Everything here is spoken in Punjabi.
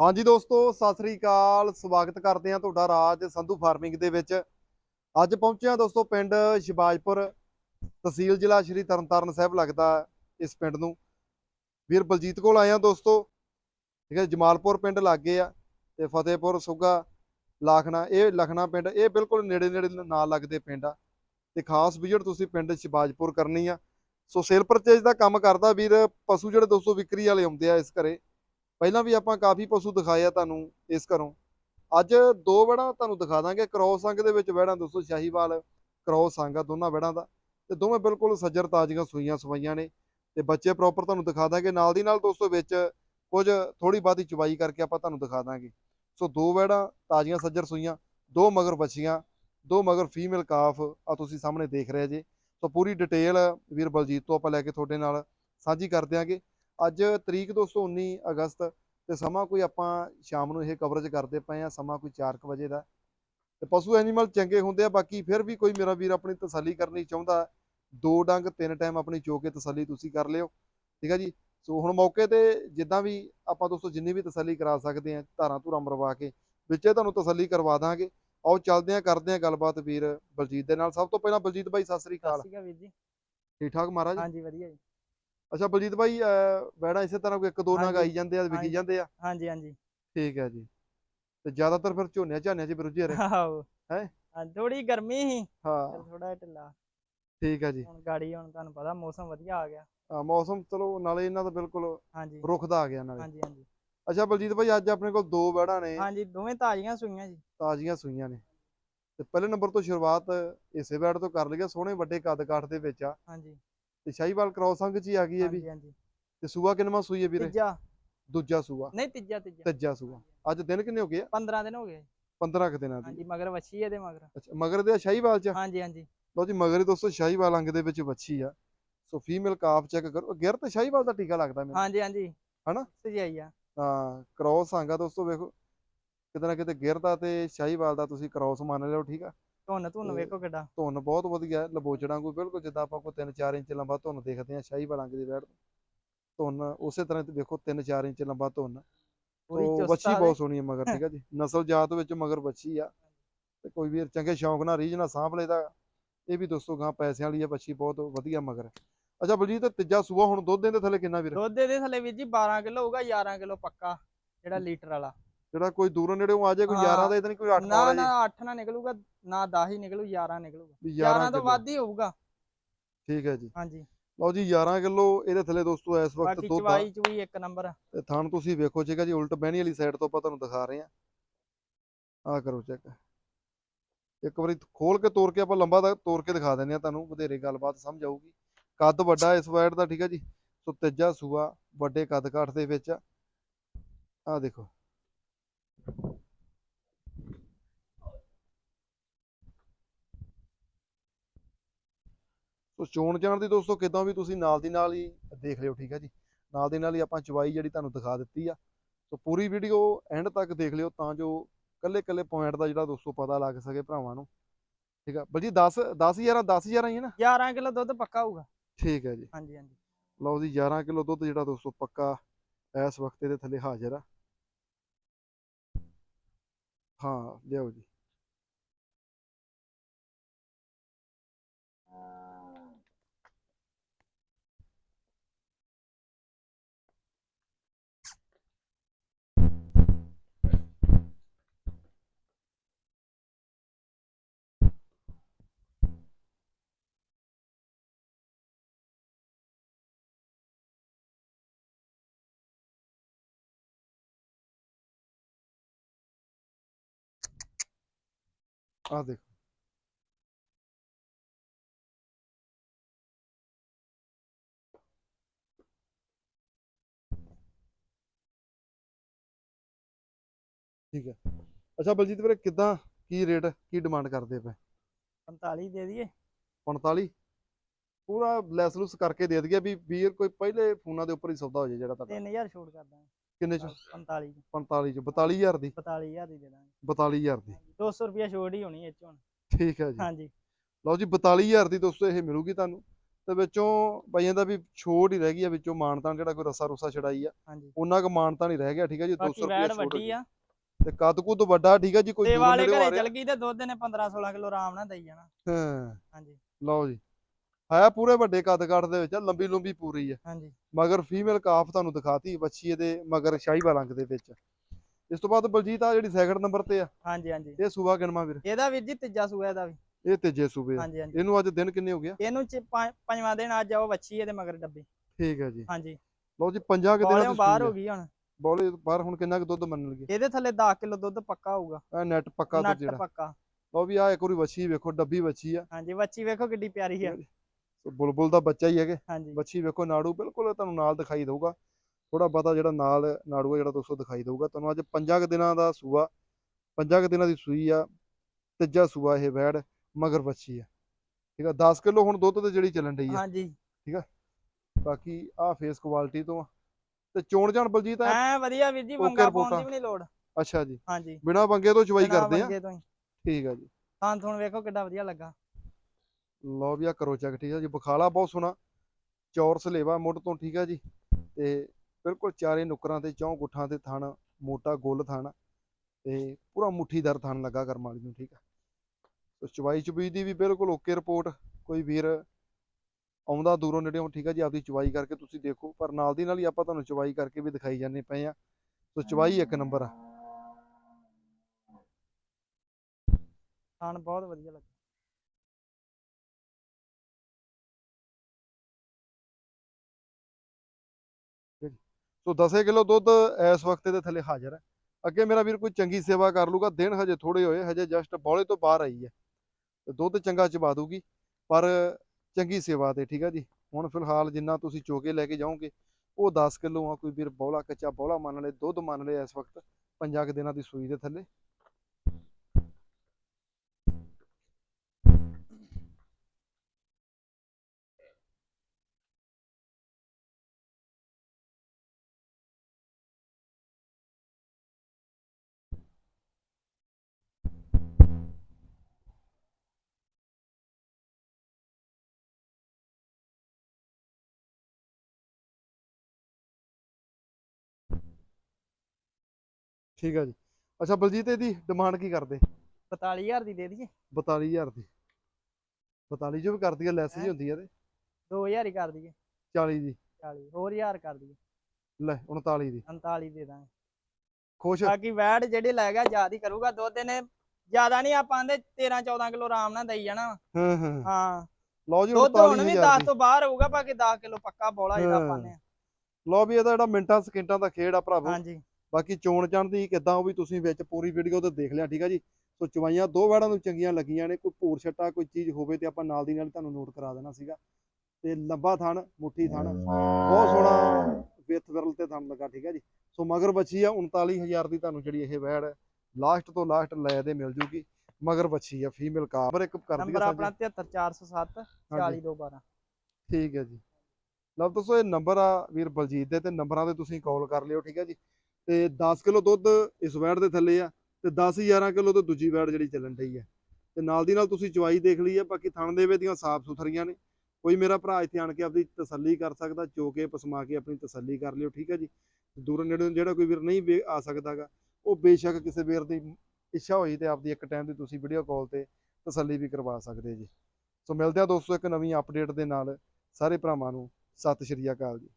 ਹਾਂਜੀ ਦੋਸਤੋ, ਸਤਿ ਸ੍ਰੀ ਅਕਾਲ। ਸਵਾਗਤ ਕਰਦੇ ਹਾਂ ਤੁਹਾਡਾ ਰਾਜ ਸੰਧੂ ਫਾਰਮਿੰਗ ਦੇ ਵਿੱਚ। ਅੱਜ ਪਹੁੰਚਿਆ ਦੋਸਤੋ ਪਿੰਡ ਸ਼ਿਬਾਜਪੁਰ ਤਹਿਸੀਲ ਜ਼ਿਲ੍ਹਾ ਸ਼੍ਰੀ ਤਰਨਤਾਰਨ ਸਾਹਿਬ ਲੱਗਦਾ ਇਸ ਪਿੰਡ ਨੂੰ। ਵੀਰ ਬਲਜੀਤ ਕੋਲ ਆਏ ਹਾਂ ਦੋਸਤੋ। ਠੀਕ ਹੈ, ਜਮਾਲਪੁਰ ਪਿੰਡ ਲਾਗੇ ਆ ਤੇ ਫਤਿਹਪੁਰ ਸੁੱਗਾ, ਲਾਖਣਾ, ਇਹ ਲਖਣਾ ਪਿੰਡ, ਇਹ ਬਿਲਕੁਲ ਨੇੜੇ ਨੇੜੇ ਨਾਲ ਲੱਗਦੇ ਪਿੰਡ ਆ। ਤੇ ਖਾਸ ਵਿਜ਼ਿਟ ਤੁਸੀਂ ਪਿੰਡ ਸ਼ਿਬਾਜਪੁਰ ਕਰਨੀ ਆ। ਸੋ ਸੇਲ ਪਰਚੇਜ ਦਾ ਕੰਮ ਕਰਦਾ ਵੀਰ, ਪਸ਼ੂ ਜਿਹੜੇ ਦੋਸਤੋ ਵਿਕਰੀ ਵਾਲੇ ਆਉਂਦੇ ਆ ਇਸ ਘਰੇ। ਪਹਿਲਾਂ ਵੀ ਆਪਾਂ ਕਾਫੀ ਪਸ਼ੂ ਦਿਖਾਏ ਆ ਤੁਹਾਨੂੰ ਇਸ ਘਰੋਂ। ਅੱਜ ਦੋ ਵੜਾਂ ਤੁਹਾਨੂੰ ਦਿਖਾ ਦਾਂਗੇ ਕ੍ਰੋਸ ਸੰਗ ਦੇ ਵਿੱਚ ਵੜਾਂ, ਦੋਸਤੋ ਸ਼ਾਹੀਵਾਲ ਕ੍ਰੋਸ ਸੰਗ ਆ ਦੋਨਾਂ ਵੜਾਂ ਦਾ। ਤੇ ਦੋਵੇਂ ਬਿਲਕੁਲ ਸੱਜਰ ਤਾਜ਼ੀਆਂ ਸੂਈਆਂ ਸਵਾਈਆਂ ਨੇ। ਤੇ ਬੱਚੇ ਪ੍ਰੋਪਰ ਤੁਹਾਨੂੰ ਦਿਖਾ ਦਾਂਗੇ। ਨਾਲ ਦੀ ਨਾਲ ਦੋਸਤੋ ਵਿੱਚ ਕੁਝ ਥੋੜੀ ਬਾਤੀ ਚਵਾਈ ਕਰਕੇ ਆਪਾਂ ਤੁਹਾਨੂੰ ਦਿਖਾ ਦਾਂਗੇ। ਸੋ ਦੋ ਵੜਾਂ, ਤਾਜ਼ੀਆਂ, ਸੱਜਰ ਸੂਈਆਂ, ਦੋ ਮਗਰ ਬੱਚੀਆਂ ਦੋ ਮਗਰ ਫੀਮੇਲ ਕਾਫ ਆ ਤੁਸੀਂ ਸਾਹਮਣੇ ਦੇਖ ਰਹੇ ਜੇ। ਸੋ ਪੂਰੀ ਡਿਟੇਲ ਵੀਰ ਬਲਜੀਤ ਤੋਂ ਆਪਾਂ ਲੈ ਕੇ ਤੁਹਾਡੇ ਨਾਲ ਸਾਂਝੀ ਕਰ ਦਿਆਂਗੇ। ਅੱਜ ਤਰੀਕ ਦੋਸਤੋ 19 ਅਗਸਤ ਤੇ ਸਮਾਂ ਕੋਈ ਆਪਾਂ ਸ਼ਾਮ ਨੂੰ ਇਹ ਕਵਰੇਜ ਕਰਦੇ ਪਏ ਆ ਸਮਾਂ ਕੋਈ 4:00 ਵਜੇ ਦਾ। ਤੇ ਪਸ਼ੂ ਐਨੀਮਲ ਚੰਗੇ ਹੁੰਦੇ ਆ ਬਾਕੀ ਫਿਰ ਵੀ ਕੋਈ ਮੇਰਾ ਵੀਰ ਆਪਣੀ ਤਸੱਲੀ ਕਰਨੀ ਚਾਹੁੰਦਾ ਦੋ ਡੰਗ ਤਿੰਨ ਟਾਈਮ ਆਪਣੀ ਚੋ ਕੇ ਤਸੱਲੀ ਤੁਸੀਂ ਕਰ ਲਿਓ। ਠੀਕ ਆ ਜੀ? ਸੋ ਹੁਣ ਮੌਕੇ ਤੇ ਜਿੱਦਾਂ ਵੀ ਆਪਾਂ ਦੋਸਤੋ ਜਿੰਨੀ ਵੀ ਤਸੱਲੀ ਕਰਾ ਸਕਦੇ ਆ ਧਾਰਾਂ ਧੁਰਾਂ ਮਰਵਾ ਕੇ ਵਿੱਚੇ ਤੁਹਾਨੂੰ ਤਸੱਲੀ ਕਰਵਾ ਦਾਂਗੇ। ਆਓ ਚੱਲਦੇ ਆ ਕਰਦੇ ਆ ਗੱਲਬਾਤ ਵੀਰ ਬਲਜੀਤ ਦੇ ਨਾਲ। ਸਭ ਤੋਂ ਪਹਿਲਾਂ ਬਲਜੀਤ ਬਾਈ ਸਤਿ ਸ੍ਰੀ ਸਤਿ ਅਕਾਲ ਸ਼੍ਰੀ ਅਕਾਲ ਵੀਰ ਜੀ। ਠੀਕ ਠਾਕ ਮਹਾਰਾਜ? ਹਾਂਜੀ ਵਧੀਆ ਜੀ। ਅੱਛਾ ਬਲਜੀਤ ਬਾਈ ਵੈੜਾ ਇਸੇ ਤਰ੍ਹਾਂ ਕੋਈ ਇੱਕ ਦੋ ਨਗ ਆਈ ਜਾਂਦੇ ਆ ਵਿਕੀ। ਜਾਂਦੇ ਆ? ਹਾਂਜੀ ਹਾਂਜੀ। ਠੀਕ ਹੈ ਜੀ। ਤੇ ਜ਼ਿਆਦਾਤਰ ਫਿਰ ਝੋਨੇ ਝਾਨਿਆਂ 'ਚ ਰੁੱਝੇ ਰਹੇ ਆਹੋ। ਹੈਂ? ਹਾਂ ਥੋੜੀ ਗਰਮੀ ਸੀ। ਹਾਂ। ਥੋੜਾ ਢਿੱਲਾ। ਠੀਕ ਹੈ ਜੀ। ਹੁਣ ਗਾੜੀ ਹੁਣ ਤੁਹਾਨੂੰ ਪਤਾ ਮੌਸਮ ਵਧੀਆ ਆ ਗਿਆ। ਹਾਂ, ਮੌਸਮ ਚਲੋ ਨਾਲੇ ਇਹਨਾਂ ਦਾ ਬਿਲਕੁਲ ਹਾਂਜੀ। ਰੁੱਖ ਦਾ ਆ ਗਿਆ ਨਾਲੇ। ਹਾਂਜੀ ਹਾਂਜੀ। ਅੱਛਾ ਬਲਜੀਤ ਭਾਈ ਅੱਜ ਆਪਣੇ ਕੋਲ ਦੋ ਵੈੜਾਂ ਨੇ। ਹਾਂਜੀ ਦੋਵੇਂ ਤਾਜ਼ੀਆਂ ਸੂਈਆਂ ਜੀ। ਤਾਜ਼ੀਆਂ ਸੂਈਆਂ ਨੇ। ਤੇ ਪਹਿਲੇ ਨੰਬਰ ਤੋਂ ਸ਼ੁਰੂਆਤ ਇਸੇ ਵੈੜ ਤੋਂ ਕਰ ਲਈਏ ਸੋਹਣੇ ਵੱਡੇ ਕੱਦ ਕਾਠ ਦੇ ਵਿੱਚ ਆ। ਹਾਂਜੀ। ਤੇ ਸ਼ਾਹੀਵਾਲ ਕ੍ਰੋਸ 'ਚ ਹੀ ਆ ਗਈ ਇਹ ਵੀ। ਹਾਂਜੀ ਹਾਂਜੀ। ਤੇ ਸੂਆ ਕਿੰਨਵਾਂ ਸੂਈ ਹੈ ਵੀਰੇ? ਤੀਜਾ। ਦੂਜਾ ਸੂਆ। ਨਹੀਂ ਤੀਜਾ ਤੀਜਾ। ਤੀਜਾ ਸੂਆ। ਅੱਜ ਦਿਨ ਕਿੰਨੇ ਹੋ ਗਏ ਆ? 15 ਦਿਨ ਹੋ ਗਏ। 15 ਕੁ ਦਿਨਾਂ ਦੀ। ਹਾਂਜੀ ਮਗਰ ਵੱਛੀ ਇਹਦੇ ਮਗਰ। ਅੱਛਾ ਮਗਰ ਦੇ ਆ ਸ਼ਾਹੀਵਾਲ 'ਚ? ਹਾਂਜੀ ਹਾਂਜੀ। ਲਓ ਜੀ ਮਗਰ ਹੀ ਦੋਸਤੋ ਸ਼ਾਹੀਵਾਲ ਅੰਗ ਦੇ ਵਿੱਚ ਵੱਛੀ ਆ। ਸੋ ਫੀਮੇਲ ਕਾਫ ਚੈੱਕ ਕਰੋ। ਗਿਰ ਤੇ ਸ਼ਾਹੀਵਾਲ ਦਾ ਟੀਕਾ ਲੱਗਦਾ ਮੈਨੂੰ। ਹਾਂਜੀ ਹਾਂਜੀ। ਹਨਾ? ਸਜਾਈ ਆ। ਹਾਂ ਕ੍ਰੋਸ ਆਂਗਾ ਦੋਸਤੋ ਵੇਖੋ। ਕਿਤੇ ਨਾ ਕਿਤੇ ਗਿਰ ਦਾ ਤੇ ਸ਼ਾਹੀਵਾਲ ਦਾ ਤੁਸੀਂ ਕ੍ਰੋਸ ਮੰਨ ਲਿਓ ਠੀਕ ਆ? ਧੁੰਨ ਧੁੰਨ ਵੇਖੋ ਕਿੱਡਾ। ਧੁੰਨ ਬਹੁਤ ਵਧੀਆ ਹੈ ਲਬੋਚੜਾਂ ਕੋਈ ਬਿਲਕੁਲ ਜਿੱਦਾਂ ਆਪਾਂ ਕੋਈ 3-4 ਇੰਚ ਲੰਬਾ ਧੁੰਨ ਦੇਖਦੇ ਆ ਸ਼ਾਹੀਵਾਲ ਅੰਗ ਦੀ ਵੈੜ ਧੁੰਨ ਉਸੇ ਤਰ੍ਹਾਂ ਵੇਖੋ 3-4 ਇੰਚ ਲੰਬਾ ਧੁੰਨ। ਵੱਛੀ ਆ ਬਹੁਤ ਸੋਹਣੀ ਹੈ ਮਗਰ ਠੀਕ ਆ ਜੀ। ਨਸਲ ਜਾਤ ਵਿੱਚ ਮਗਰ ਵੱਛੀ ਆ। ਤੇ ਕੋਈ ਵੀਰ ਚੰਗੇ ਸ਼ੌਂਕ ਨਾਲ ਰੀਝ ਨਾਲ ਸਾਂਭ ਲੇਦਾ ਇਹ ਵੀ ਦੋਸਤੋ ਗਾਂ ਪੈਸਿਆਂ ਵਾਲੀ ਆ ਵੱਛੀ ਬਹੁਤ ਵਧੀਆ ਮਗਰ ਹੈ। ਅੱਛਾ ਬਲਜੀਤ ਤੀਜਾ ਸੂਆ ਹੁਣ ਦੁੱਧ ਦੇ ਥੱਲੇ ਕਿੰਨਾ ਵੀਰ? ਦੁੱਧ ਦੇ ਥੱਲੇ ਵੀਰ ਜੀ 12 ਕਿਲੋ ਹੋਊਗਾ 11 ਕਿਲੋ ਪੱਕਾ ਜਿਹੜਾ ਲੀਟਰ ਵਾਲਾ। ਜਿਹੜਾ ਕੋਈ ਦੂਰੋਂ ਨੇੜੇੋਂ ਆ ਜਾਏ ਕੋਈ ਹਾਂ। 11 ਦਾ ਇਦਾਂ ਕੋਈ 8 ਨਾ ਨਾ 8 ਨਾ ਨਿਕਲੂਗਾ ਨਾ 10 ਹੀ ਨਿਕਲੂ 11 ਨਿਕਲੂਗਾ। ਵੀ 11 ਤੋਂ। ਵੱਧ ਹੀ ਹੋਊਗਾ। ਠੀਕ ਹੈ ਜੀ। ਹਾਂਜੀ। ਲਓ ਜੀ 11 ਕਿਲੋ ਇਹਦੇ ਥੱਲੇ ਦੋਸਤੋ ਇਸ ਵਕਤ ਬਾਕੀ ਦੁੱਧ ਆ ਚਵਾਈ ਚੁਈ ਇੱਕ ਨੰਬਰ। ਤੇ ਥਣ ਤੁਸੀਂ ਵੇਖੋ ਹੈ ਜੀ ਉਲਟ ਬਹਿਣੀ ਵਾਲੀ ਸਾਈਡ ਤੋਂ ਆਪਾਂ ਤੁਹਾਨੂੰ ਦਿਖਾ ਰਹੇ ਆ ਆ ਕਰੋ ਚੈੱਕ ਇੱਕ ਵਾਰੀ ਖੋਲ ਕੇ ਤੋੜ ਕੇ ਆਪਾਂ ਲੰਬਾ ਤੋੜ ਕੇ ਦਿਖਾ ਦਿੰਦੇ ਆ ਤੁਹਾਨੂੰ ਵਧੇਰੇ ਗੱਲਬਾਤ ਸਮਝ ਆਊਗੀ। ਕੱਦ ਵੱਡਾ ਇਸ ਵਾਈਡ ਦਾ ਠੀਕ ਹੈ ਜੀ। ਸੋ ਤੀਜਾ ਸੂਆ ਵੱਡੇ ਕੱਦ ਕਾਠ ਦੇ ਵਿੱਚ। ਆ ਦੇਖੋ। ਸੋ ਚੋਣ ਜਾਣ ਦੀ ਦੋਸਤੋ ਕਿਦਾਂ ਵੀ ਤੁਸੀਂ ਨਾਲ ਦੀ ਨਾਲ ਹੀ ਦੇਖ ਲਿਓ ਠੀਕ ਹੈ ਜੀ। ਨਾਲ ਦੀ ਨਾਲ ਹੀ ਆਪਾਂ ਚਵਾਈ ਜਿਹੜੀ ਤੁਹਾਨੂੰ ਦਿਖਾ ਦਿੱਤੀ ਆ। ਸੋ ਪੂਰੀ ਵੀਡੀਓ ਐਂਡ ਤੱਕ ਦੇਖ ਲਿਓ ਤਾਂ ਜੋ ਕੱਲੇ ਕੱਲੇ ਪੁਆਇੰਟ ਦਾ ਜਿਹੜਾ ਦੋਸਤੋ ਪਤਾ ਲੱਗ ਸਕੇ ਭਰਾਵਾਂ ਨੂੰ। ਠੀਕ ਆ ਬਲਜੀ 10 10 11 10 11 ਹੀ ਹੈ ਨਾ? 11 ਕਿਲੋ ਦੁੱਧ ਪੱਕਾ ਹੋਊਗਾ। ਠੀਕ ਹੈ ਜੀ। ਹਾਂਜੀ ਹਾਂਜੀ। ਲਓ ਜੀ 11 ਕਿਲੋ ਦੁੱਧ ਜਿਹੜਾ ਦੋਸਤੋ ਪੱਕਾ ਇਸ ਵਕਤ ਦੇ ਥੱਲੇ ਹਾਜ਼ਰ ਆ। ਹਾਂ ਲਿਆਓ ਜੀ ਆ ਦੇਖੋ। ਠੀਕ ਹੈ। ਅੱਛਾ ਬਲਜੀਤ ਵੀਰੇ ਕਿਦਾਂ ਕੀ ਰੇਟ ਕੀ ਡਿਮਾਂਡ ਕਰਦੇ ਪਏ? 45 ਦੇ ਦਈਏ। 45 ਪੂਰਾ ਲੈਸ ਲੂਸ ਕਰਕੇ ਦੇ ਦਈਏ ਵੀ ਵੀਰ ਕੋਈ ਪਹਿਲੇ ਫੋਨਾਂ ਦੇ ਉੱਪਰ ਹੀ ਸੌਦਾ ਹੋ ਜਾਏ ਜਿਹੜਾ ਤੁਹਾਡਾ। 3000 ਛੋਟ ਕਰ ਦਾਂਗੇ। ਕਿੰਨੇ ਚ? 45 45 ਚ। 42000 ਦੀ? 42000 ਦੀ ਦੇ ਦਾਂਗੇ। 42000 ਦੀ। 200 ਰੁਪਿਆ ਹੀ ਹੋਣੀ ਇਹ ਚ ਹੁਣ। ਠੀਕ ਹੈ ਜੀ। ਹਾਂਜੀ। ਲਓ ਜੀ 42000 ਦੀ ਦੋਸਤੋ ਇਹ ਮਿਲੂਗੀ ਤੁਹਾਨੂੰ। ਤੇ ਵਿੱਚੋਂ ਬਾਈਆਂ ਦਾ ਵੀ ਛੋਟ ਹੀ ਰਹਿ ਗਈ ਆ ਵਿੱਚੋਂ ਮਾਨਤਾਨ ਜਿਹੜਾ ਕੋਈ ਰਸਾ ਰੁਸਾ ਛੜਾਈ ਆ ਉਹਨਾਂ ਕੁ ਮਾਨਤਾ ਨਹੀਂ ਰਹਿ ਗਿਆ ਠੀਕ ਹੈ ਜੀ 200 ਬਾਕੀ ਰੁਪਏ ਵੈੜ ਛੋਟ ਵੱਡੀ ਆ। ਤੇ ਕੱਦ ਕੁੱਦ ਵੱਡਾ ਠੀਕ ਹੈ ਜੀ ਕੋਈ ਤੇ ਦੂਰੋਂ ਵਾਲੇ ਘਰੇ ਰਿਹਾ ਚਲ ਗਈ ਤੇ ਦੁੱਧ ਨੇ 15 16 ਕਿਲੋ ਆਰਾਮ ਨਾਲ ਦੇਈ ਜਾਣਾ। ਹਾਂ। ਹਾਂਜੀ। ਲਓ ਜੀ। ਹੈ ਪੂਰੇ ਵੱਡੇ ਕੱਦ ਕੱਦ ਦੇ ਵਿੱਚ ਲੰਬੀ ਲੰਬੀ ਪੂਰੀ ਆ ਹਾਂਜੀ। ਮਗਰ ਫੀਮੇਲ ਕਾਫ ਤੁਹਾਨੂੰ ਦਿਖਾਤੀ ਬੱਚੀ ਇਹਦੇ ਮਗਰ ਸ਼ਾਹੀਵਾਲ ਰੰਗ ਦੇ ਵਿੱਚ। ਇਸ ਤੋਂ ਬਾਅਦ ਬਲਜੀਤ ਆ ਜਿਹੜੀ ਸੈਕਿੰਡ ਨੰਬਰ ਤੇ ਆ। ਹਾਂਜੀ ਹਾਂਜੀ। ਇਹ ਸੂਬਾ ਗਿਣਵਾ ਵੀਰ। ਇਹਦਾ ਵੀਰ ਜੀ ਤੀਜਾ ਸੂਆ ਇਹਦਾ ਵੀ। ਇਹ ਤੀਜੇ ਸੂਬੇ ਆ। ਹਾਂਜੀ ਹਾਂਜੀ। ਇਹਨੂੰ ਅੱਜ ਦਿਨ ਕਿੰਨੇ ਹੋ ਗਿਆ ਇਹਨੂੰ ਚ ਪੰਜ- ਪੰਜਵਾਂ ਦਿਨ ਅੱਜ ਆਓ ਵੱਛੀ ਇਹਦੇ ਮਗਰ ਡੱਬੀ। ਠੀਕ ਹੈ ਜੀ। ਹਾਂਜੀ। ਲਓ ਜੀ ਪੰਜਾਂ ਕਿ ਦਿਨਾਂ ਬੋਲਿਓ ਬਾਹਰ ਹੋ। ਗਈ ਹੁਣ। ਬੋਲੇ ਬਾਹਰ ਹੁਣ ਕਿੰਨਾ ਕੁ ਦੁੱਧ ਮੰਨ ਲਗੇ? ਇਹਦੇ ਥੱਲੇ 10 ਕਿਲੋ ਦੁੱਧ ਪੱਕਾ ਹੋਊਗਾ। ਇਹ ਨੈਟ ਪੱਕਾ ਦੁੱਧ ਨੱਟ ਜਿਹੜਾ। ਪੱਕਾ। ਲਓ ਵੀ ਆ ਇੱਕ ਵਾਰੀ ਵੱਛੀ ਵੇਖੋ ਡੱਬੀ ਵੱਛੀ ਆ। ਹਾਂਜੀ ਵੱਛੀ ਵੇਖੋ ਕਿੱਡੀ ਪਿਆਰੀ ਆ। ਬੁਲਬੁਲ ਦਾ ਬੱਚਾ ਹੀ ਹੈਗੇ। ਵੱਛੀ ਵੇਖੋ ਨਾੜੂ ਬਿਲਕੁਲ ਤੁਹਾਨੂੰ ਨਾਲ ਦਿਖਾਈ ਦਊਗਾ। ਥੋੜਾ ਬਹੁਤਾ ਜਿਹੜਾ ਨਾਲ ਨਾੜੂ ਆ ਜਿਹੜਾ ਦੋਸਤੋ ਦਿਖਾਈ ਦਊਗਾ। ਤੁਹਾਨੂੰ ਅੱਜ ਪੰਜਾਂ ਕੁ ਦਿਨਾਂ ਦਾ ਸੂਆ ਪੰਜਾਂ ਕੁ ਦਿਨਾਂ ਦੀ ਸੂਈ ਆ ਤੀਜਾ ਸੂਆ ਇਹ ਵੈੜ ਮਗਰ ਵੱਛੀ ਆ। ਠੀਕ ਆ 10 ਕਿਲੋ ਹੁਣ ਦੁੱਧ ਤੇ ਜਿਹੜੀ ਚੱਲਣ ਡਈ ਆ। ਹਾਂਜੀ। ਬਾਕੀ ਆ ਫੇਸ ਕੁਆਲਿਟੀ ਤੋਂ ਆ। ਤੇ ਚੋਣ ਜਾਣ ਬਲਜੀਤ ਆ ਐ ਵਧੀਆ ਵੀਰ ਜੀ ਵੰਗਾ ਪਾਉਣ। ਦੀ ਵੀ ਨਹੀਂ ਲੋੜ। ਅੱਛਾ ਜੀ। ਹਾਂਜੀ। ਬਿਨਾ ਬੰਗੇ ਤੋਂ ਚਵਾਈ ਕਰਦੇ ਆ। ਤੋਂ ਠੀਕ ਆ ਜੀ। ਥਾਂ ਥੁਣ ਵੇਖੋ ਕਿੱਡਾ ਵਧੀਆ ਲੱਗਾ। ਲਓ ਵੀ ਆ ਕਰੋ ਚੈੱਕ ਠੀਕ ਆ ਜੀ। ਬਖਾਲਾ ਬਹੁਤ ਸੋਹਣਾ। ਚੌਰਸ ਲੇਵਾ ਮੁੱਢ ਤੋਂ, ਠੀਕ ਆ ਜੀ। ਤੇ ਬਿਲਕੁਲ ਚਾਰੇ ਨੁਕਰਾਂ ਤੇ, ਚੌਂ ਗੁੱਠਾਂ ਤੇ ਥਣ, ਮੋਟਾ ਗੁੱਲ ਥਣ ਤੇ ਪੂਰਾ ਮੁੱਠੀਦਾਰ ਥਣ ਲੱਗਾ ਕਰਮ ਵਾਲੀ ਨੂੰ, ਠੀਕ ਆ। ਸੋ ਚਵਾਈ ਚਬੂਈ ਦੀ ਵੀ ਬਿਲਕੁਲ ਓਕੇ ਰਿਪੋਰਟ ਕੋਈ ਵੀਰ ਆਉਂਦਾ ਦੂਰੋਂ ਨੇੜਿਓਂ, ਠੀਕ ਹੈ ਜੀ, ਆਪਦੀ ਚਵਾਈ ਕਰਕੇ ਤੁਸੀਂ ਦੇਖੋ। ਪਰ ਨਾਲ ਦੀ ਨਾਲ ਹੀ ਆਪਾਂ ਤੁਹਾਨੂੰ ਚਵਾਈ ਕਰਕੇ ਵੀ ਦਿਖਾਈ ਜਾਂਦੇ ਪਏ ਆ। ਸੋ ਚਵਾਈ ਇੱਕ ਨੰਬਰ ਆ। ਥਾਨ ਬਹੁਤ ਵਧੀਆ ਲੱਗਾ। ਸੋ 10 ਕਿਲੋ ਦੁੱਧ ਇਸ ਵਕਤ ਦੇ ਥੱਲੇ ਹਾਜ਼ਰ ਹੈ। ਅੱਗੇ ਮੇਰਾ ਵੀਰ ਕੋਈ ਚੰਗੀ ਸੇਵਾ ਕਰ ਲੂਗਾ ਦਿਨ ਹਜੇ ਥੋੜੇ ਹੋਏ, ਹਜੇ ਜਸਟ ਬੌਲੇ ਤੋਂ ਬਾਹਰ ਆਈ ਹੈ। ਤੇ ਦੁੱਧ ਚੰਗਾ ਚਬਾ ਦੂਗੀ ਪਰ ਚੰਗੀ ਸੇਵਾ ਤੇ, ਠੀਕ ਹੈ ਜੀ? ਹੁਣ ਫਿਲਹਾਲ ਜਿੰਨਾ ਤੁਸੀਂ ਚੋਕੇ ਲੈ ਕੇ ਜਾਓਗੇ, ਉਹ 10 ਕਿਲੋ ਆ, ਕੋਈ ਵੀਰ ਬੌਲਾ ਕੱਚਾ ਬੌਲਾ ਮੰਨ ਲੈ ਦੁੱਧ ਮੰਨ ਲੈ ਇਸ ਵਕਤ ਪੰਜਾਂ ਕੁ ਦਿਨਾਂ ਦੀ ਸੂਈ ਦੇ ਥੱਲੇ। ਠੀਕ ਹੈ ਜੀ। ਅੱਛਾ ਬਲਜੀਤ ਇਹਦੀ ਡਿਮਾਂਡ ਕੀ ਕਰਦੇ? 42000 ਦੀ ਦੇ ਦਈਏ। 42000 ਦੀ। 42 ਜੋ ਵੀ ਕਰਦੀ ਹੈ ਲੈਸ ਜੀ? ਹੁੰਦੀ ਹੈ ਤੇ। 2000 ਹੀ ਕਰ ਦਈਏ। 40 ਦੀ। 40 ਹੋਰ ਹਜ਼ਾਰ ਕਰ ਦਈਏ। ਲੈ 39 ਦੀ। 39 ਦੇ ਦਾਂਗੇ। ਖੁਸ਼। ਬਾਕੀ ਵੈੜ ਜਿਹੜੀ ਲੈ ਗਿਆ ਜ਼ਿਆਦਾ ਹੀ ਕਰੂਗਾ। ਦੁੱਧ ਨੇ ਜ਼ਿਆਦਾ ਨਹੀਂ ਆਪਾਂ ਆਂਦੇ 13 14 ਕਿਲੋ ਆਰਾਮ ਨਾਲ ਦੇਈ ਜਾਣਾ। ਹਾਂ ਹਾਂ। ਹਾਂ। ਲਓ ਜੀ ਦੁੱਧ ਹੁਣ ਵੀ 49000 10 ਦੀ। ਤੋਂ ਬਾਹਰ ਹੋਊਗਾ ਬਾਕੀ 10 ਕਿਲੋ ਪੱਕਾ ਬੋਲਾ ਜਿਹੜਾ ਹਾਂ। ਪਾਣੇ ਲਓ ਵੀ ਇਹਦਾ ਜਿਹੜਾ ਮਿੰਟਾਂ ਸਕਿੰਟਾਂ ਦਾ ਖੇਡ ਆ ਭਰਾਵੋ। ਹਾਂਜੀ। ਬਾਕੀ ਚੋਣ ਚਣ ਦੀ ਕਿਦਾਂ ਉਹ ਵੀ ਤੁਸੀਂ ਵਿੱਚ ਪੂਰੀ ਵੀਡੀਓ ਤੇ ਦੇਖ ਲਿਆ ਠੀਕ ਆ ਜੀ? ਸੋ ਚਵਾਈਆਂ ਦੋ ਵੜਾਂ ਨੂੰ ਚੰਗੀਆਂ ਲੱਗੀਆਂ ਨੇ ਕੋਈ ਭੂਰ ਛੱਟਾ ਕੋਈ ਚੀਜ਼ ਹੋਵੇ ਤੇ ਆਪਾਂ ਨਾਲ ਦੀ ਨਾਲ ਤੁਹਾਨੂੰ ਨੋਟ ਕਰਾ ਦੇਣਾ ਸੀਗਾ। ਤੇ ਲੰਬਾ ਥਣ ਮੁੱਠੀ ਥਣ ਬਹੁਤ ਸੋਹਣਾ ਵਿੱਥ ਵਿਰਲ ਤੇ ਥਣ ਲੱਗਾ ਠੀਕ ਆ ਜੀ? ਸੋ ਮਗਰ ਬੱਚੀ ਆ 39000 ਦੀ ਤੁਹਾਨੂੰ ਜਿਹੜੀ ਇਹ ਵੈੜ ਲਾਸਟ ਤੋਂ ਲਾਸਟ ਲੈ ਦੇ ਮਿਲ ਜੂਗੀ। ਮਗਰ ਬੱਚੀ ਆ ਫੀਮੇਲ ਕਾਫ ਨੰਬਰ ਇੱਕ ਕਰ ਨੰਬਰ ਦਈਏ ਆਪਣਾ 73407 ਹਾਂਜੀ। 40212 ਠੀਕ ਹੈ ਜੀ। ਲਓ ਦੋਸਤੋ ਇਹ ਨੰਬਰ ਆ ਵੀਰ ਬਲਜੀਤ ਦੇ ਤੇ ਨੰਬਰਾਂ ਤੇ ਤੁਸੀਂ ਕਾਲ ਕਰ ਲਿਓ ਠੀਕ ਹੈ ਜੀ? ਤੇ 10 ਕਿਲੋ ਦੁੱਧ ਇਸ ਵੈੜ ਦੇ ਥੱਲੇ ਆ ਤੇ 10 11 ਕਿਲੋ ਤੋਂ ਦੂਜੀ ਵੈੜ ਜਿਹੜੀ ਚੱਲਣ ਢਈ ਆ। ਤੇ ਨਾਲ ਦੀ ਨਾਲ ਤੁਸੀਂ ਚਵਾਈ ਦੇਖ ਲਈ ਆ, ਬਾਕੀ ਥਣ ਦੇਵੇ ਦੀਆਂ ਸਾਫ਼ ਸੁਥਰੀਆਂ ਨੇ। ਕੋਈ ਮੇਰਾ ਭਰਾ ਇੱਥੇ ਆਣ ਕੇ ਆਪਦੀ ਤਸੱਲੀ ਕਰ ਸਕਦਾ, ਚੋ ਕੇ ਪਸਮਾ ਕੇ ਆਪਣੀ ਤਸੱਲੀ ਕਰ ਲਿਓ, ਠੀਕ ਹੈ ਜੀ? ਦੂਰੋਂ ਨੇੜੇ ਜਿਹੜਾ ਕੋਈ ਵੀਰ ਨਹੀਂ ਵੇ- ਆ ਸਕਦਾਗਾ ਉਹ ਬੇਸ਼ੱਕ ਕਿਸੇ ਵੀਰ ਦੀ ਇੱਛਾ ਹੋਈ ਤੇ ਆਪਦੀ ਇੱਕ ਟਾਈਮ ਦੀ ਤੁਸੀਂ ਵੀਡੀਓ ਕਾਲ ਤੇ ਤਸੱਲੀ ਵੀ ਕਰਵਾ ਸਕਦੇ ਜੀ। ਸੋ ਮਿਲਦੇ ਆ ਦੋਸਤੋ ਇੱਕ ਨਵੀਂ ਅਪਡੇਟ ਦੇ ਨਾਲ। ਸਾਰੇ ਭਰਾਵਾਂ ਨੂੰ ਸਤਿ ਸ਼੍ਰੀ ਅਕਾਲ ਜੀ।